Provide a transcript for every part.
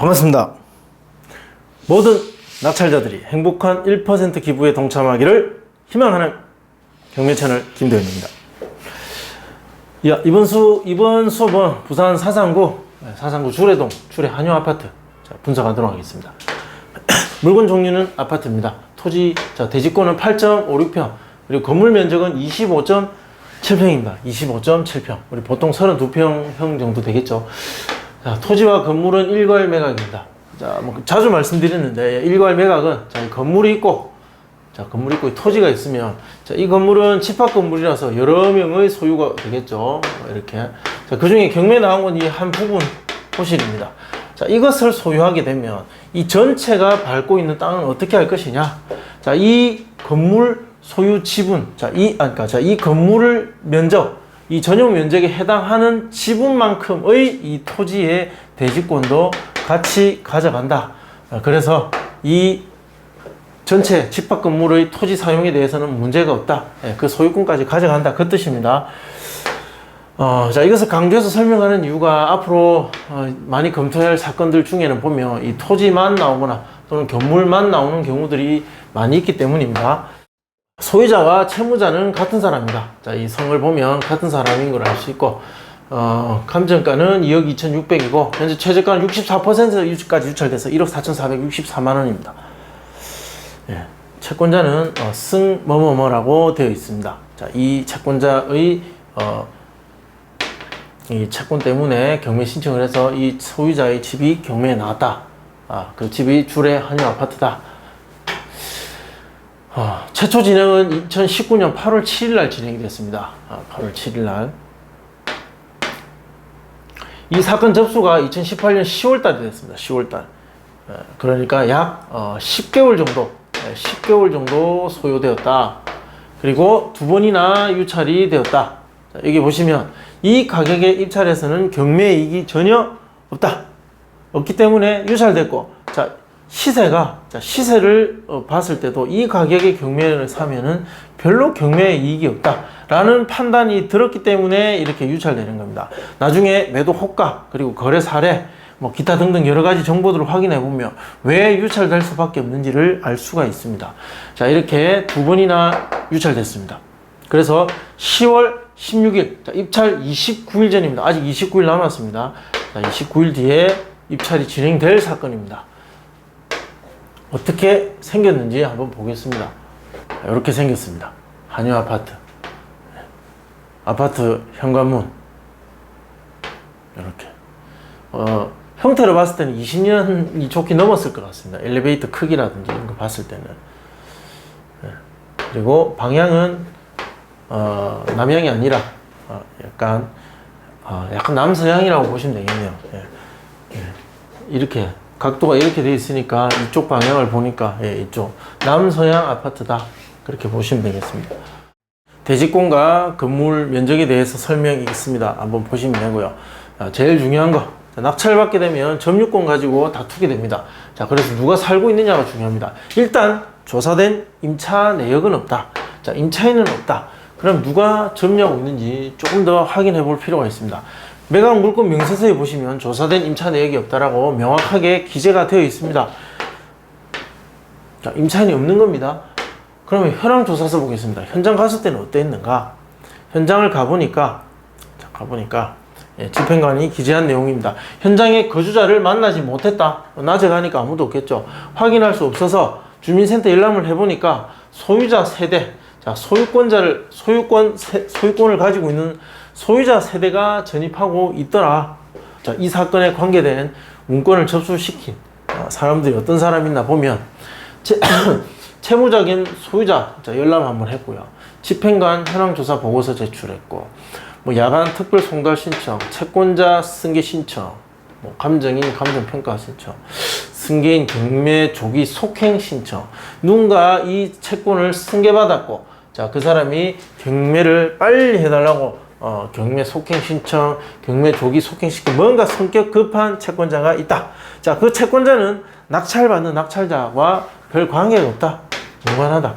반갑습니다. 모든 낙찰자들이 행복한 1% 기부에 동참하기를 희망하는 경매 채널 김도현입니다. 야, 이번 수, 이번 수업은 부산 사상구, 네, 사상구 주례동, 주례 한효 아파트. 자, 분석하도록 하겠습니다. 물건 종류는 아파트입니다. 토지, 자, 대지권은 8.56평, 그리고 건물 면적은 25.7평입니다. 25.7평. 우리 보통 32평형 정도 되겠죠. 자, 토지와 건물은 일괄 매각입니다. 자, 뭐 자주 말씀드렸는데 일괄 매각은 자, 이 건물이 있고 자, 건물이 있고 이 토지가 있으면 자, 이 건물은 집합 건물이라서 여러 명의 소유가 되겠죠. 뭐 이렇게. 자, 그중에 경매 나온 건 이 한 부분 호실입니다. 자, 이것을 소유하게 되면 이 전체가 밟고 있는 땅은 어떻게 할 것이냐? 자, 이 건물 소유 지분, 자, 이, 아, 그러니까, 자, 이 건물을 면적, 이 전용 면적에 해당하는 지분만큼의 이 토지의 대지권도 같이 가져간다. 아, 그래서 이 전체 집합 건물의 토지 사용에 대해서는 문제가 없다. 예, 그 소유권까지 가져간다. 그 뜻입니다. 어, 자, 이것을 강조해서 설명하는 이유가 앞으로 어, 많이 검토해야 할 사건들 중에는 보면 이 토지만 나오거나 또는 건물만 나오는 경우들이 많이 있기 때문입니다. 소유자와 채무자는 같은 사람입니다. 자, 이 성을 보면 같은 사람인 걸 알 수 있고, 어, 감정가는 2억 2,600이고, 현재 최저가는 64%까지 유찰돼서 1억 4,464만 원입니다. 예, 채권자는 어, 승 뭐뭐뭐라고 되어 있습니다. 자, 이 채권자의 어, 이 채권 때문에 경매 신청을 해서 이 소유자의 집이 경매에 나왔다. 아, 그 집이 주례 한유 아파트다. 아, 최초 진행은 2019년 8월 7일 날 진행이 됐습니다. 아, 8월 7일 날. 이 사건 접수가 2018년 10월 달에 됐습니다. 10월 달. 예, 그러니까 약 어, 10개월 정도, 예, 10개월 정도 소요되었다. 그리고 두 번이나 유찰이 되었다. 자, 여기 보시면 이 가격의 입찰에서는 경매 이익이 전혀 없다. 없기 때문에 유찰됐고, 자, 시세가, 자, 시세를 어, 봤을 때도 이 가격의 경매를 사면은 별로 경매에 이익이 없다. 라는 판단이 들었기 때문에 이렇게 유찰되는 겁니다. 나중에 매도 호가, 그리고 거래 사례, 뭐 기타 등등 여러 가지 정보들을 확인해 보면 왜 유찰될 수밖에 없는지를 알 수가 있습니다. 자, 이렇게 두 번이나 유찰됐습니다. 그래서 10월 16일, 자, 입찰 29일 전입니다. 아직 29일 남았습니다. 자, 29일 뒤에 입찰이 진행될 사건입니다. 어떻게 생겼는지 한번 보겠습니다. 자, 이렇게 생겼습니다. 한유 아파트. 네. 아파트 현관문. 이렇게. 어, 형태로 봤을 때는 20년이 좋게 넘었을 것 같습니다. 엘리베이터 크기라든지 이런 거 봤을 때는. 네. 그리고 방향은 어, 남향이 아니라 어, 약간 어, 약간 남서향이라고 보시면 되겠네요. 예. 예. 이렇게 각도가 이렇게 돼 있으니까 이쪽 방향을 보니까 예, 이쪽 남서향 아파트다 그렇게 보시면 되겠습니다. 대지권과 건물 면적에 대해서 설명이 있습니다. 한번 보시면 되고요. 자, 제일 중요한 거 자, 낙찰받게 되면 점유권 가지고 다투게 됩니다. 자, 그래서 누가 살고 있느냐가 중요합니다. 일단 조사된 임차 내역은 없다. 자, 임차인은 없다. 그럼 누가 점유하고 있는지 조금 더 확인해 볼 필요가 있습니다. 매각 물건 명세서에 보시면 조사된 임차 내역이 없다라고 명확하게 기재가 되어 있습니다. 자, 임차인이 없는 겁니다. 그러면 현황 조사서 보겠습니다. 현장 갔을 때는 어땠는가? 현장을 가보니까, 자, 가보니까, 예, 집행관이 기재한 내용입니다. 현장에 거주자를 만나지 못했다. 낮에 가니까 아무도 없겠죠. 확인할 수 없어서 주민센터 열람을 해보니까 소유자 세대, 자, 소유권자를, 소유권, 세, 소유권을 가지고 있는 소유자 세대가 전입하고 있더라. 자, 이 사건에 관계된 문건을 접수시킨 어, 사람들이 어떤 사람이나 보면, 채, 채무적인 소유자, 자, 열람 한번 했고요. 집행관 현황조사 보고서 제출했고, 뭐 야간 특별 송달 신청, 채권자 승계 신청, 뭐 감정인 감정평가 신청, 승계인 경매 조기 속행 신청, 누군가 이 채권을 승계받았고, 자, 그 사람이 경매를 빨리 해달라고, 어, 경매 속행 신청, 경매 조기 속행 신청, 뭔가 성격 급한 채권자가 있다. 자, 그 채권자는 낙찰받는 낙찰자와 별 관계가 없다. 무관하다.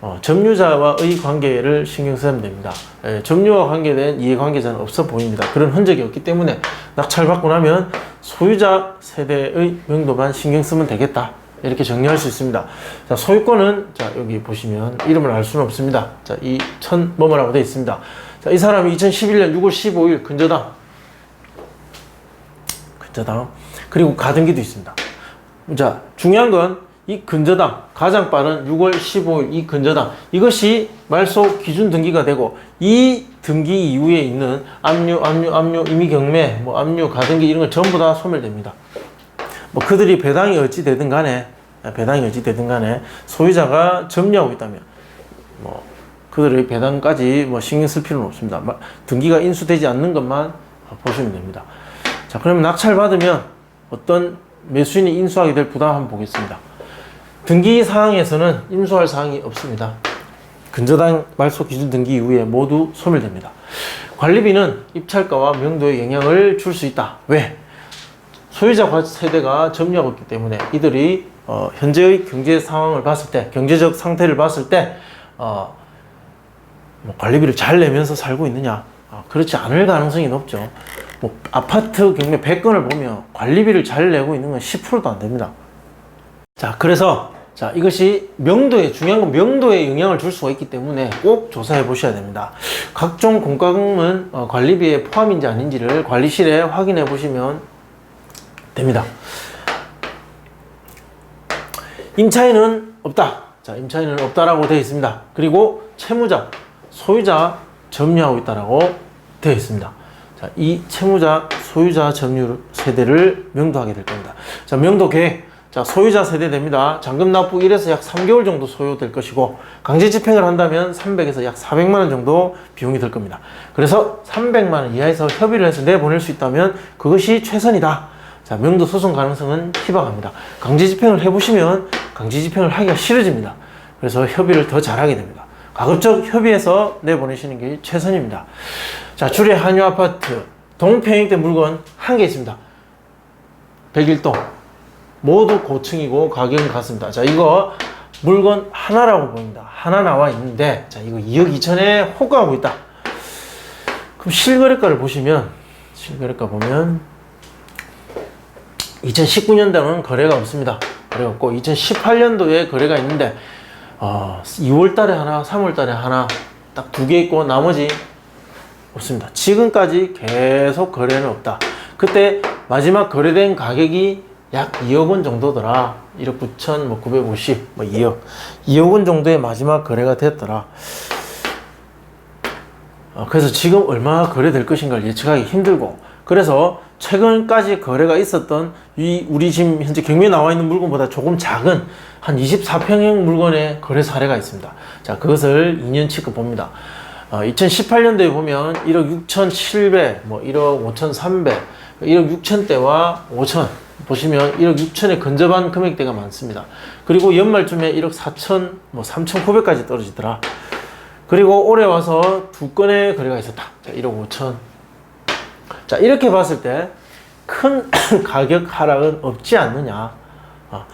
어, 점유자와의 관계를 신경 쓰면 됩니다. 예, 점유와 관계된 이해관계자는 없어 보입니다. 그런 흔적이 없기 때문에 낙찰받고 나면 소유자 세대의 명도만 신경 쓰면 되겠다. 이렇게 정리할 수 있습니다. 자, 소유권은 자, 여기 보시면 이름을 알 수는 없습니다. 자, 이천 뭐뭐라고 되어 있습니다. 자, 이 사람이 2011년 6월 15일 근저당 근저당 그리고 가등기도 있습니다. 자, 중요한 건 이 근저당 가장 빠른 6월 15일 이 근저당 이것이 말소 기준 등기가 되고 이 등기 이후에 있는 압류, 압류, 압류, 임의 경매, 뭐 압류, 가등기 이런 걸 전부 다 소멸됩니다. 뭐 그들이 배당이 어찌 되든 간에 배당이 어찌 되든 간에 소유자가 점유하고 있다면 뭐 그들의 배당까지 뭐 신경 쓸 필요는 없습니다. 마- 등기가 인수되지 않는 것만 보시면 됩니다. 자, 그러면 낙찰 받으면 어떤 매수인이 인수하게 될 부담 한번 보겠습니다. 등기 사항에서는 인수할 사항이 없습니다. 근저당 말소 기준 등기 이후에 모두 소멸됩니다. 관리비는 입찰가와 명도에 영향을 줄 수 있다. 왜? 소유자 과- 세대가 점유하고 있기 때문에 이들이 어, 현재의 경제 상황을 봤을 때, 경제적 상태를 봤을 때, 어, 뭐 관리비를 잘 내면서 살고 있느냐? 아, 그렇지 않을 가능성이 높죠. 뭐 아파트 경매 100건을 보면 관리비를 잘 내고 있는 건 10%도 안 됩니다. 자, 그래서 자, 이것이 명도에 중요한 건 명도에 영향을 줄 수가 있기 때문에 꼭 조사해 보셔야 됩니다. 각종 공과금은 어, 관리비에 포함인지 아닌지를 관리실에 확인해 보시면 됩니다. 임차인은 없다. 자, 임차인은 없다라고 되어 있습니다. 그리고 채무자, 소유자 점유하고 있다라고 되어 있습니다. 자, 이 채무자, 소유자 점유 세대를 명도하게 될 겁니다. 자, 명도 계획. 자, 소유자 세대 됩니다. 잔금 납부 1에서 약 3개월 정도 소요될 것이고, 강제 집행을 한다면 300에서 약 400만 원 정도 비용이 들 겁니다. 그래서 300만 원 이하에서 협의를 해서 내보낼 수 있다면 그것이 최선이다. 자, 명도 소송 가능성은 희박합니다. 강제 집행을 해보시면 강제 집행을 하기가 싫어집니다. 그래서 협의를 더 잘하게 됩니다. 가급적 협의해서 내보내시는 게 최선입니다. 자, 주례 한유 아파트 동평액된 물건 한 개 있습니다. 101동. 모두 고층이고 가격은 같습니다. 자, 이거 물건 하나라고 보입니다. 하나 나와 있는데, 자, 이거 2억 2천에 호가하고 있다. 그럼 실거래가를 보시면, 실거래가 보면, 2019년도는 거래가 없습니다. 거래가 없고, 2018년도에 거래가 있는데, 어, 2월 달에 하나, 3월 달에 하나, 딱 두 개 있고, 나머지 없습니다. 지금까지 계속 거래는 없다. 그때 마지막 거래된 가격이 약 2억 원 정도더라. 1억 9천, 뭐 950, 뭐 2억. 2억 원 정도의 마지막 거래가 됐더라. 어, 그래서 지금 얼마나 거래될 것인가를 예측하기 힘들고, 그래서 최근까지 거래가 있었던 이 우리 지금 현재 경매에 나와 있는 물건보다 조금 작은 한 24평형 물건의 거래 사례가 있습니다. 자, 그것을 2년치급 봅니다. 어, 2018년도에 보면 1억 6,700, 뭐 1억 5,300, 1억 6천대와 5천 보시면 1억 6천에 근접한 금액대가 많습니다. 그리고 연말쯤에 1억 4천, 뭐 3,900까지 떨어지더라. 그리고 올해 와서 두 건의 거래가 있었다. 자, 1억 5천. 자, 이렇게 봤을 때 큰 가격 하락은 없지 않느냐. 어,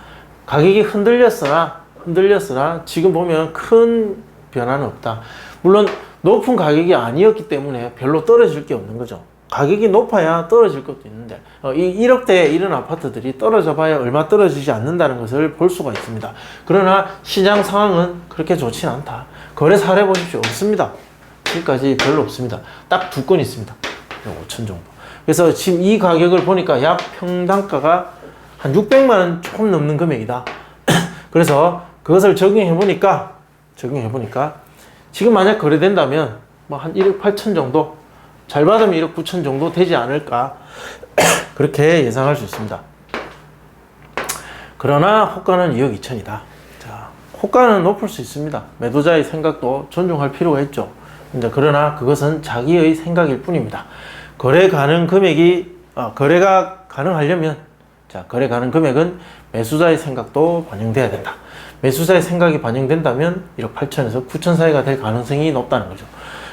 가격이 흔들렸으나, 흔들렸으나 지금 보면 큰 변화는 없다. 물론 높은 가격이 아니었기 때문에 별로 떨어질 게 없는 거죠. 가격이 높아야 떨어질 것도 있는데 어, 이 1억대에 이런 아파트들이 떨어져 봐야 얼마 떨어지지 않는다는 것을 볼 수가 있습니다. 그러나 시장 상황은 그렇게 좋지 않다. 거래 사례 보십시오. 없습니다. 지금까지 별로 없습니다. 딱 두 건 있습니다. 5천 정도. 그래서 지금 이 가격을 보니까 약 평당가가 한 600만 원 조금 넘는 금액이다. 그래서 그것을 적용해 보니까 적용해 보니까 지금 만약 거래된다면 뭐 한 1억 8천 정도 잘 받으면 1억 9천 정도 되지 않을까 그렇게 예상할 수 있습니다. 그러나 호가는 2억 2천이다. 자, 호가는 높을 수 있습니다. 매도자의 생각도 존중할 필요가 있죠. 근데 그러나 그것은 자기의 생각일 뿐입니다. 거래 가능 금액이 아, 거래가 가능하려면 자 거래 가능 금액은 매수자의 생각도 반영돼야 된다. 매수자의 생각이 반영된다면 1억 8천에서 9천 사이가 될 가능성이 높다는 거죠.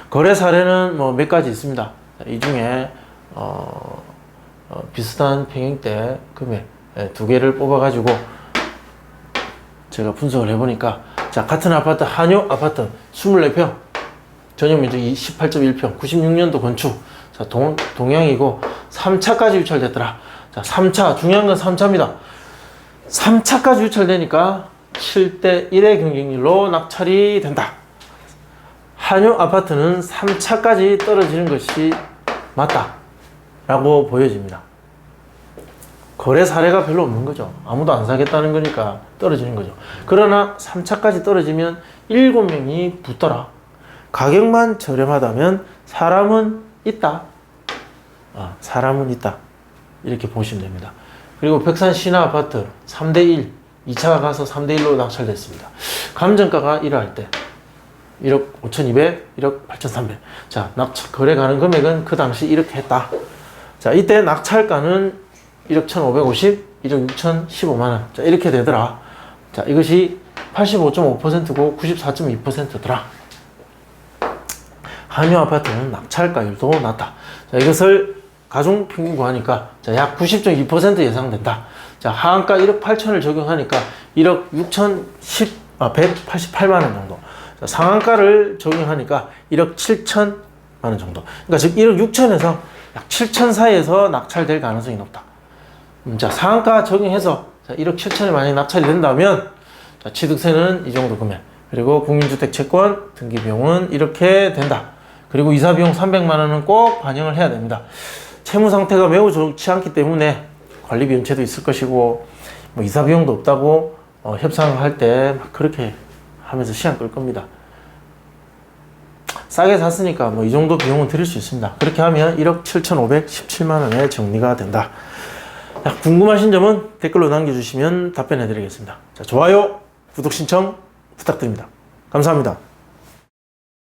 거래 사례는 뭐 몇 가지 있습니다. 자, 이 중에 어, 어, 비슷한 평형대 금액 예, 두 개를 뽑아가지고 제가 분석을 해보니까 자, 같은 아파트, 한요 아파트 24평. 전용 면적이 18.1평, 96년도 건축. 자, 동, 동양이고 3차까지 유찰됐더라. 자, 3차, 중요한 건 3차입니다. 3차까지 유찰되니까 7대 1의 경쟁률로 낙찰이 된다. 한요 아파트는 3차까지 떨어지는 것이 맞다. 라고 보여집니다. 거래 사례가 별로 없는 거죠. 아무도 안 사겠다는 거니까 떨어지는 거죠. 그러나 3차까지 떨어지면 7명이 붙더라. 가격만 저렴하다면 사람은 있다. 아, 사람은 있다. 이렇게 보시면 됩니다. 그리고 백산 신화 아파트 3대1, 2차가 가서 3대1로 낙찰됐습니다. 감정가가 1할 때 1억 5,200, 1억 8,300. 자, 낙찰, 거래 가는 금액은 그 당시 이렇게 했다. 자, 이때 낙찰가는 1억 1,550, 1억 6천 15만원. 자, 이렇게 되더라. 자, 이것이 85.5%고 94.2%더라. 한유 아파트는 낙찰가율도 낮다. 자, 이것을 가중 평균 구하니까 자, 약 90.2% 예상된다. 자, 하한가 1억 8천을 적용하니까 1억 6천 10, 아, 188만 원 정도. 자, 상한가를 적용하니까 1억 7천만 원 정도. 그러니까 즉 1억 6천에서 약 7천 사이에서 낙찰될 가능성이 높다. 음, 자, 상한가 적용해서 자, 1억 7천에 만약에 낙찰이 된다면 자, 취득세는 이 정도 금액. 그리고 국민주택 채권 등기 비용은 이렇게 된다. 그리고 이사 비용 300만 원은 꼭 반영을 해야 됩니다. 채무 상태가 매우 좋지 않기 때문에 관리비 연체도 있을 것이고 뭐 이사 비용도 없다고 어, 협상할 때 막 그렇게 하면서 시간 끌 겁니다. 싸게 샀으니까 뭐 이 정도 비용은 드릴 수 있습니다. 그렇게 하면 1억 7,517만 원에 정리가 된다. 자, 궁금하신 점은 댓글로 남겨주시면 답변해 드리겠습니다. 자, 좋아요, 구독 신청 부탁드립니다. 감사합니다.